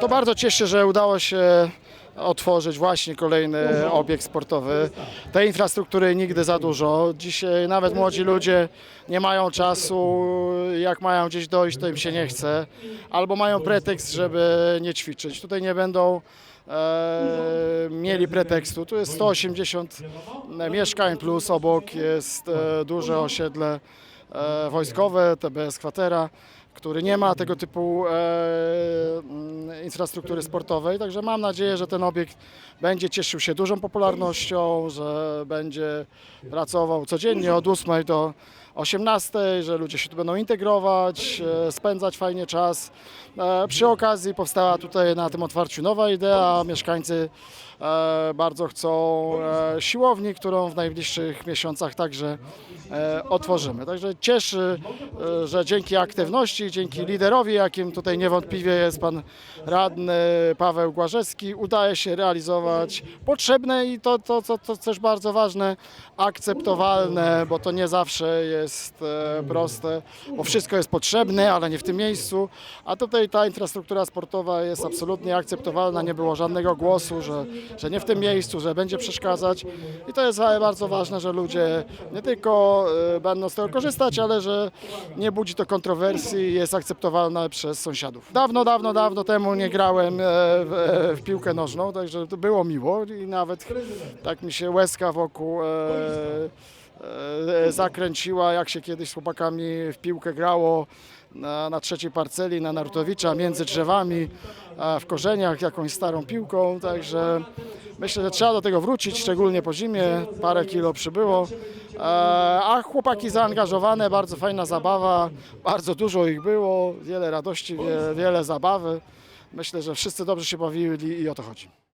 To bardzo cieszę, że udało się otworzyć właśnie kolejny obiekt sportowy. Tej infrastruktury nigdy za dużo. Dzisiaj nawet młodzi ludzie nie mają czasu, jak mają gdzieś dojść, to im się nie chce, albo mają pretekst, żeby nie ćwiczyć. Tutaj nie będą e, mieli pretekstu. Tu jest 180 mieszkań plus obok jest e, duże osiedle e, wojskowe, TBS Kwatera, który nie ma tego typu e, mm, infrastruktury sportowej, także mam nadzieję, że ten obiekt będzie cieszył się dużą popularnością, że będzie pracował codziennie od 8 do 18, że ludzie się tu będą integrować, e, spędzać fajnie czas. E, Przy okazji powstała tutaj na tym otwarciu nowa idea. Mieszkańcy e, bardzo chcą e, siłowni, którą w najbliższych miesiącach także e, otworzymy. Także cieszy, e, że dzięki aktywności, dzięki liderowi, jakim tutaj niewątpliwie jest pan radny Paweł Głażewski, udaje się realizować potrzebne i to, to, to, to też bardzo ważne, akceptowalne, bo to nie zawsze jest e, proste, bo wszystko jest potrzebne, ale nie w tym miejscu, a tutaj ta infrastruktura sportowa jest absolutnie akceptowalna, nie było żadnego głosu, że, że nie w tym miejscu, że będzie przeszkadzać. I to jest bardzo ważne, że ludzie nie tylko e, będą z tego korzystać, ale że nie budzi to kontrowersji, jest akceptowalne przez sąsiadów. Dawno, dawno, dawno temu nie grałem e, w, e, w piłkę nożną, także to było miło i nawet tak mi się łezka wokół e, zakręciła, jak się kiedyś z chłopakami w piłkę grało na, na trzeciej parceli, na Narutowicza, między drzewami, w korzeniach, jakąś starą piłką, także myślę, że trzeba do tego wrócić, szczególnie po zimie, parę kilo przybyło, E, a chłopaki zaangażowane, bardzo fajna zabawa, bardzo dużo ich było, wiele radości, wie, wiele zabawy, myślę, że wszyscy dobrze się bawili i o to chodzi.